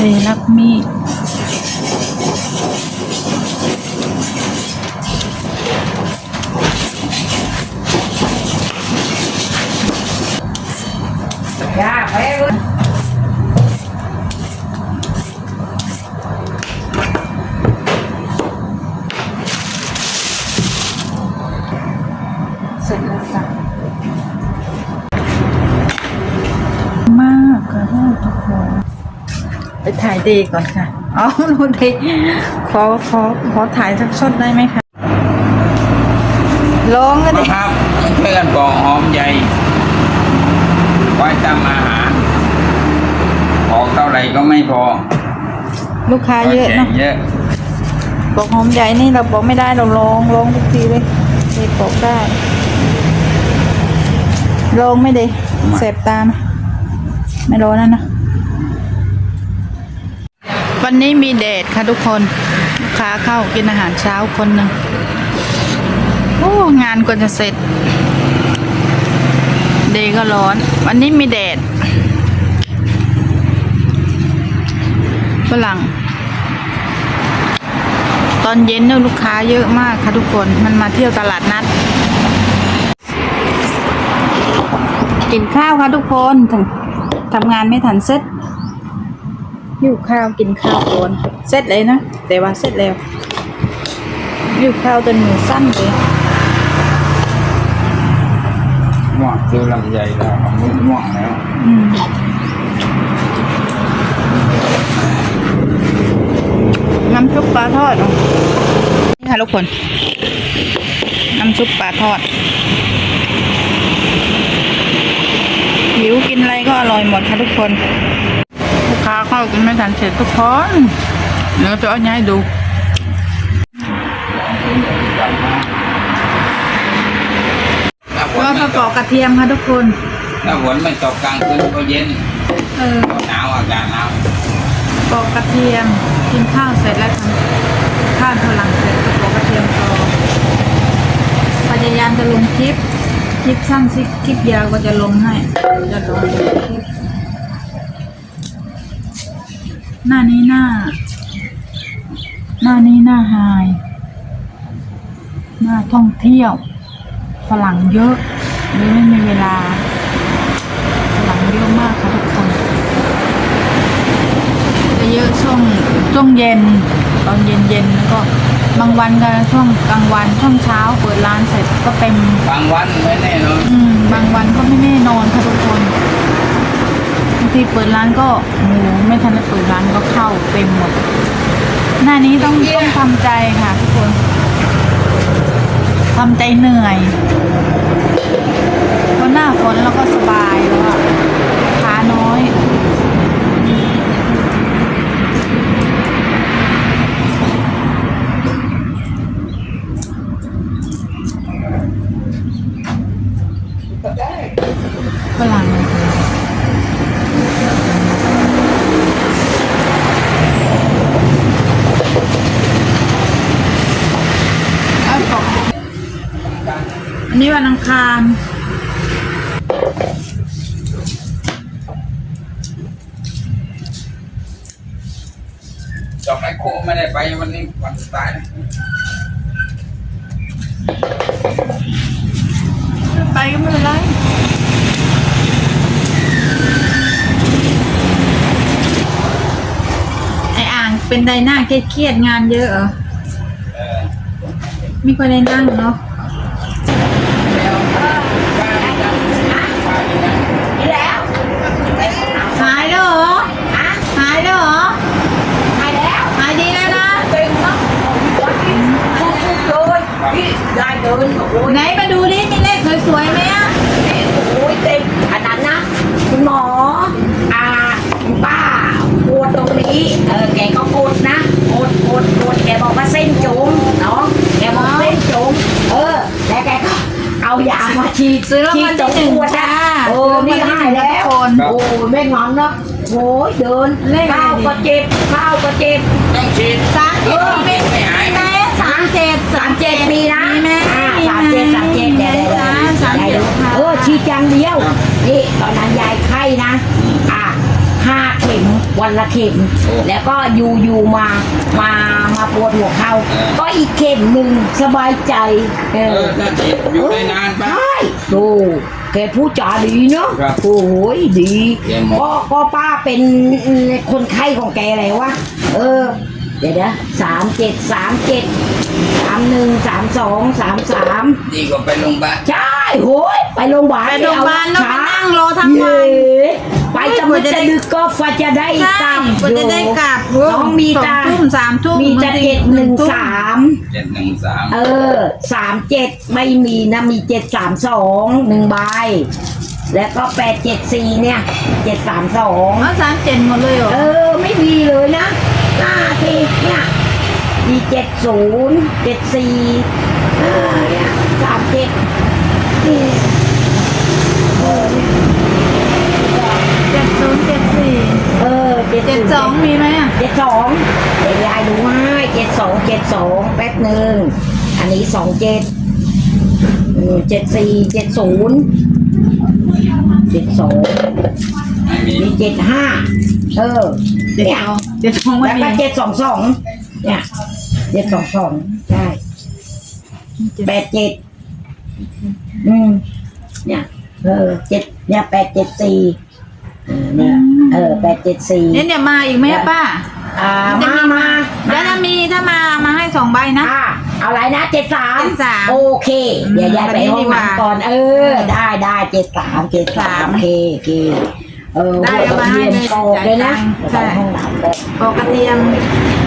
เซรักมีด ถ่ายเดย์ก่อนค่ะอ๋อโนเดย์ขอขอขอถ่ายสักช็อตได้ไหมคะลองก็มาได้ครับช่วยกันปอกหอมใหญ่ไว้ทำอาหารปอกเท่าไหร่ก็ไม่พอ ลูกค้าเยอะแจเนาะกเยอะบอกหอมใหญ่นี่เราบอกไม่ได้เราลองลองทุกทีเลยเดย์บอกได้ลองไม่เดย์เสพตาไหมไม่ร้อนนั่นนะ วันนี้มีเดทค่ะทุกคนลูกค้าเข้ากินอาหารเช้าคนหนึ่งโอ้งานกว่าจะเสร็จ เดย์ก็ร้อน วันนี้มีเดทฝรั่งตอนเย็นเนี่ยลูกค้าเยอะมากค่ะทุกคนมันมาเที่ยวตลาดนัด กินข้าวค่ะทุกคนถึงทำงานไม่ทันเสร็จ หิวข้าวกินข้าวก่อนเสร็จเลยนะ แต่ว่าเสร็จแล้วหิวข้าวจนมือสั้นเลยม่วงคือลำใหญ่แล้วเอามุกม่วงแล้วอืมน้ำซุปปลาทอดเหรอนี่ค่ะทุกคน น้ำซุปปลาทอด หิวกินอะไรก็อร่อยหมดค่ะทุกคน ลูกค้าเข้ากินไม่ทันเสร็จทุกคนเดี๋ยวจะเอาให้ดูถ้าฝนว่าไม่กระตปอกกกระเทียมค่ะทุกคน ถ้าฝนไม่ตกกลางคืนก็เย็นเออหนาวอากาศหนาวปอกกระเทียมกินข้าวเสร็จแล้วทำข้าวพลังเสร็จก็ปอกกระเทียมต่อพยายามจะลงคลิป คลิปสั้นซิคลิปยาวก็จะลงให้จะลงคลิป หน้านี้หน้า หน้านี้หน้าไฮหน้าท่องเที่ยวฝรั่งเยอะเลยไม่มีเวลาฝรั่งเยอะมากค่ะทุกคนจะเยอะช่วงช่วงเย็นตอนเย็นเย็นๆแล้วก็บางวันก็ช่วงกลางวันช่วงเช้าเปิดร้านเสร็จก็เต็มบางวันไม่แน่นอนอืมบางวันก็ไม่แน่นอนค่ะทุกคนบาง ทีเปิดร้านก็โอ้โหไม่ทันได้เปิดร้านก็เข้าเต็มหมด หน้านี้ต้องต้องทำใจค่ะทุกคนทำใจเหนื่อยเพราะหน้าฝนแล้วก็สบายแล้วอะขาน้อย ฝรั่งเอาของ อันนี้วันอังคารจอกไอ้โคไม่ได้ไปวันนี้วันสุดท้ายนะไปก็ไม่เป็นไรไออ่างเป็นไดหน้าเครียดๆงานเยอะเหรอเออไม่ค่อยได้นั่งเนาะ แล้วป้าไม่ได้ป้าไม่ได้ นี่แล้ว หายแล้วเหรอหายแล้วเหรอ ไปแล้ว หายดีแล้วนะ เต็มเนาะสุดๆเลยพี่ยายเดินโอ้ย ไหนมาดูดิมีเลขสวยๆไหมอะ โอ้ยเต็มอันนั้นนะคุณหมออ่าคุณป้าปวดตรงนี้เออแกก็กดนะกดกดกดแกบอกว่า เส้นจุ๋มเนาะแกบอกเส้นจุ๋มเออ แล้วแกก็เอายามาฉีดซื้อรางวัลที่หนึ่งฉีดตรจ้าโอ้นี่ให้แล้วคนโอ้ไม่งอนเนาะโอ้ยเดินเลขอะไรข้าวดีก็เจ็บข้าวก็เจ็บต้องฉีดสามเจ็ดมีไหมไม่หายแม่สามเจ็ดสามเจ็ดมีนะมีไหมอ่ามีไหมสามเจ็ดสามเจ็ดเดี๋ยวเดี๋ยวเดี๋ยวจ้าสามเจ็ดค่ะเออฉีดอย่างเดียวนี่ตอนนั้นยายไข้นะอ่า ห้าเข็มวันละเข็ม โอ้แล้วก็อยู่อยู่มามามาปวดหัวเข่าเออ ก็อีกเข็มหนึ่งสบายใจเอเอออถ้าฉีดอยู่ได้นานปะ ใช่ดูแกพูดจาดีเนาะครับโอ้ยดีแกหมอ ก็ก็ป้าเป็นคนไข้ของแกเลยวะเออ เดี๋ยวนะสามเจ็ดสามเจ็ดสามหนึ่งสามสองสามสาม ดีกว่าไปโรงพยาบาล ใช่โหยไปโรงพยาบาลไปโรงพยาบาลต้องไปนั่งรอทั้งวัน เย้ ไปจะกมืว่าดจะจะได้ดึกก็ฟ้าจะได้ใช่กลับกว่าจะได้กลับน้องมีสองตาทุ่มสามทุ่มมีจะเจ็ดหนึ่งสามเจ็ดหนึ่งสามเออสามเจ็ดไม่มีนะมีเจ็ดสามสองหนึ่งใบแล้วก็แปดเจ็ดสี่เนี่ยเจ็ดสามสองแล้วสามเจ็ดหมดเลยเหรอเออไม่มีเลยนะหน้าสิเนี่ยมีเจ็ดศูนย์เจ็ดสี่เออเนี่ยสามเจ็ดนี่เออเนี่ย เจ็ดศูนย์เจ็ดสี่ เออเจ็ด เจ็ดสองมีไหมอะ เจ็ดสองเดี๋ยวยายดูให้เจ็ดสองเจ็ดสองแป๊บหนึ่ง อันนี้สองเจ็ดเจ็ดสี่เจ็ดศูนย์เจ็ดสองไม่มีมีเจ็ดห้าเออเจ็ดเนี่ยสองเจ็ดสองไม่แล้วมีก็เจ็ดสองสองเนี่ยเจ็ดสองสองใช่แปดเจ็ดอืมเนี่ยเออเจ็ดเนี่ยแปดเจ็ดสี่เออเนี่ยเออแปดเจ็ดสี่เนี่ยเนี่ยมาอีกไหมอะป้าอ่าจะมามาแล้วถ้ามีถ้ามามาให้สองใบนะอ่า เอาอะไรนะเจ็ดสาม73โอเค เดี๋ยวยายไปแบบนี้ห้อดีงกว่าน้ำก่อนเออ ได้ได้เจ็ดสามเจ็ดสามโอเคโอเคเออได้เอามาให้เลยโกเลยนะจ่ายตังค์ใช่ ไปห้องน้ำเลยปอกกระเทียม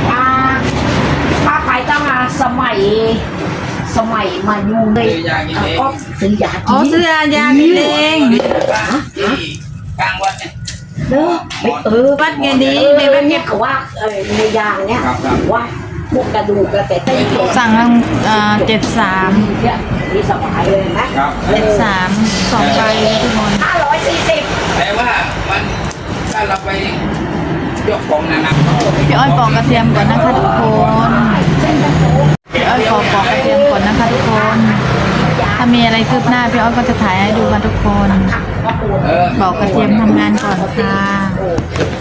ป้าป้าไปตั้งแต่สมัย สมัยมาอยู่เลยซื้อยากินเอง ก็ซื้อยาอ๋อกินซื้อยายากินเองที่กลางวัดเนี่ยเด้อไปเออวัดไงดีเออไปวัดไงเนี่ยเขาว่าเออในยางเนี่ยครับครับ ว่า พวกกระดูกกระแต่เต้นสั่งทางเจ็ดสามเนี่ยนี่สบายเลยนะครับเจ็ดสามสองใบทุกคนห้าร้อยสี่สิบแต่ว่ามันถ้าเราไปยกของนะนะพี่อ้อยปอกกระเทียมก่อนนะคะทุกคนพี่อ้อยขอปอกกระเทียมก่อนนะคะทุกคน ถ้ามีอะไรคืบหน้าพี่อ้อยก็จะถ่ายให้ดูกันทุกคนเออปอกกระเทียมทำงานก่อนค่ะโอ้ยา